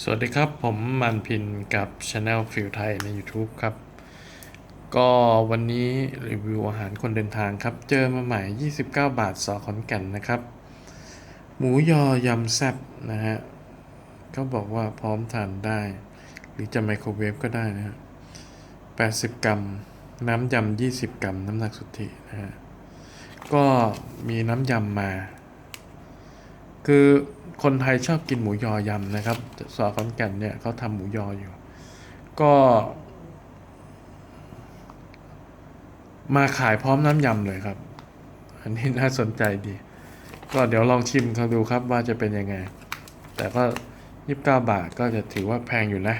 สวัสดีครับ ผมมันพินกับ Channel ฟิลไทยใน YouTube ครับ ก็วันนี้รีวิวอาหารคนเดินทางครับ เจอมาใหม่ 29 บาทสอขอนแก่นนะครับ หมูยอยำแซ่บนะฮะก็บอกว่าพร้อมทานได้ หรือจะไมโครเวฟก็ได้นะฮะ80 กรัม น้ำยำ 20 กรัม น้ำหนักสุทธินะฮะก็มีน้ำยำมา คือ คนไทยชอบกินหมูยอยำนะครับสอขอนแก่นเนี่ยเขาทำหมูยออยู่ ก็มาขายพร้อมน้ำยำเลยครับ อันนี้น่าสนใจดี ก็เดี๋ยวลองชิมเขาดูครับว่าจะเป็นยังไง แต่ก็ยี่สิบเก้าบาทก็จะถือว่าแพงอยู่นะ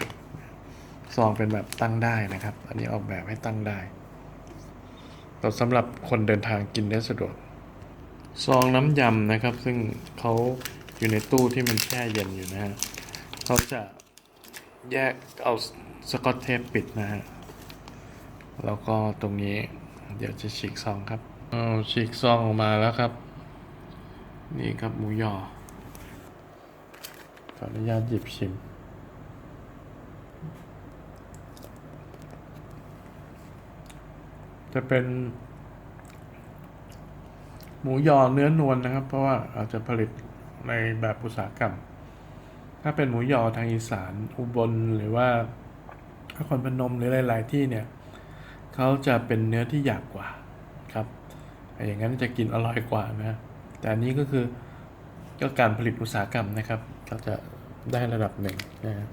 ซองเป็นแบบตั้งได้นะครับ อันนี้ออกแบบให้ตั้งได้แต่สำหรับคนเดินทางกินได้สะดวก ซองน้ำยำนะครับ ซึ่งเขา อยู่ในตู้ที่มันแช่เย็นอยู่นะฮะเขาจะแยกเอาสกอตเทปปิดนะฮะ แล้วก็ตรงนี้เดี๋ยวจะฉีกซองครับเอาฉีกซองออกมาแล้วครับ นี่ครับหมูยอขออนุญาตหยิบชิมจะเป็นหมูยอเนื้อนวลนะครับ เพราะว่าอาจจะผลิต ในแบบอุตสาหกรรม ถ้าเป็นหมูยอทางอีสานอุบลหรือว่านครพนมหรือหลาย ๆ ที่เนี่ยเขาจะเป็นเนื้อที่หยาบกว่าครับ อย่างนั้นจะกินอร่อยกว่านะแต่อันนี้ก็คือก็การผลิตอุตสาหกรรมนะครับก็จะได้ระดับหนึ่งนะฮะ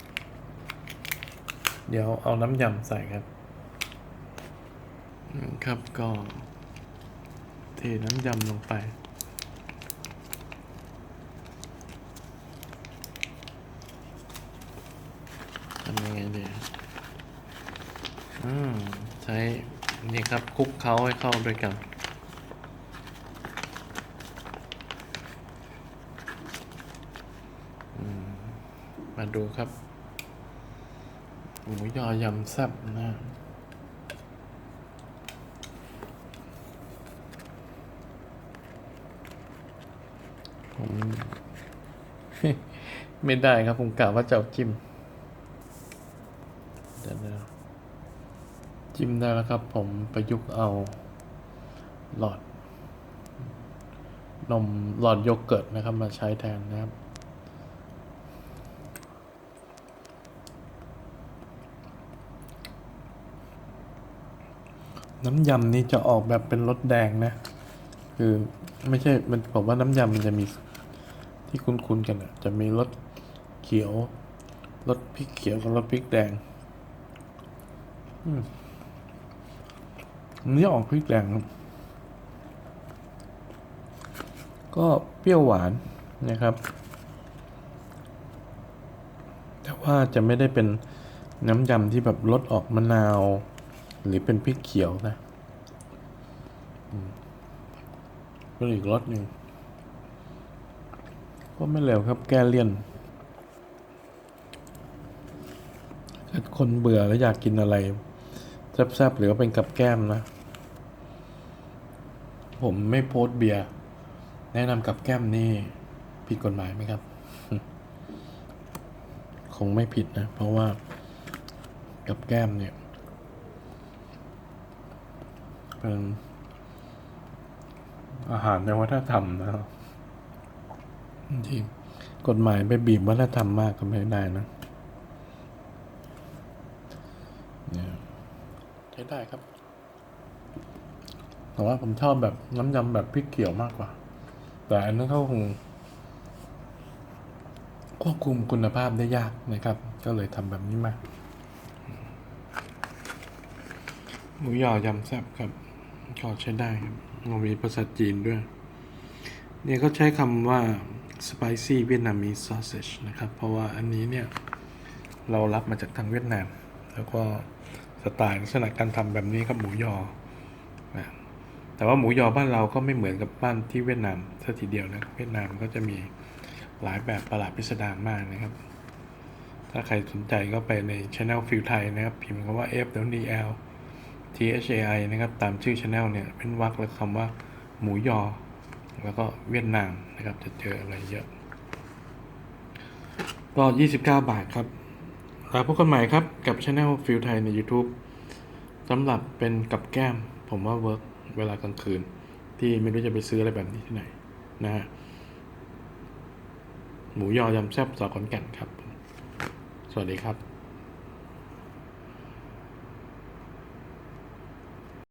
เดี๋ยวเอาน้ำยำใส่ครับ ครับก็เทน้ำยำลงไป ทำยังไงดีอืมใช้นี่ครับคุกเคล้าให้เข้าด้วยกันมมาดูครับหมูยอยำแซ่บนะผมไม่ได้ครับ ผมกะว่าจะเอาจิ้ม ดี๋ยวนะจิ้มได้แล้วครับ ผมประยุกต์เอาหลอด นมหลอดโยเกิร์ตนะครับ มาใช้แทนนะครับ น้ำยำนี้จะออกแบบเป็นรสแดงนะ คือไม่ใช่มันผมว่าน้ำยำมันจะมีที่คุ้นๆกันอะจะมีรสเขียวรสพริกเขียวกับรสพริกแดง อันนี่ออกพริกแดงครับ ก็เปรี้ยวหวานนะครับ แต่ว่าจะไม่ได้เป็นน้ำยำที่แบบรสออกมะนาว หรือเป็นพริกเขียวนะเป็นอีกรสหนึ่งก็ไม่เร็วครับแก้เลี่ยนถ้าคนเบื่อแล้วอยากกินอะไร แซ่บๆหรือว่าเป็นกับแก้มนะ ผมไม่โพสเบียร์แนะนำกับแก้มนี่ผิดกฎหมายไหมครับ คงไม่ผิดนะ เพราะว่ากับแก้มเนี่ยเป็นอาหารในวัฒนธรรมนะครับที่กฎหมายไปบีบวัฒนธรรมมากก็ไม่ได้นะเนี่ยใช้ได้ครับ แต่ว่าผมชอบแบบน้ำยำแบบพริกเขียวมากกว่า แต่อันนั้นเขาคงควบคุมคุณภาพได้ยากนะครับ ก็เลยทำแบบนี้มา หมูยอยำแซ่บครับก็ใช้ได้ครับมีภาษาจีนด้วย เนี่ยเขาใช้คำว่า spicy Vietnamese sausage นะครับ เพราะว่าอันนี้เนี่ย เรารับมาจากทางเวียดนาม แล้วก็ สไตล์ลักษณะการทำแบบนี้ครับหมูยอนะแต่ว่าหมูยอบ้านเราก็ไม่เหมือนกับบ้านที่เวียดนามซะทีเดียวนะเวียดนามก็จะมีหลายแบบประหลาดพิสดารมากนะครับ ถ้าใครสนใจก็ไปใน Channel ฟิลไทยนะครับ พิมพ์คำว่า F W L T H A I นะครับ ตามชื่อช anel เนี่ยเป็นวรรคแล้วคำว่าหมูยอ แล้วก็เวียดนามนะครับ จะเจออะไรเยอะ ก็ 29 บาทครับ แล้วพบกันใหม่ครับกับช anel ฟิลไทยใน YouTube สำหรับเป็นกับแก้ม ผมว่าเวิร์กเวลากลางคืน ที่ไม่รู้จะไปซื้ออะไรแบบนี้ที่ไหนนะฮะหมูยอยำแซ่บสาวขอนแก่นครับ สวัสดีครับ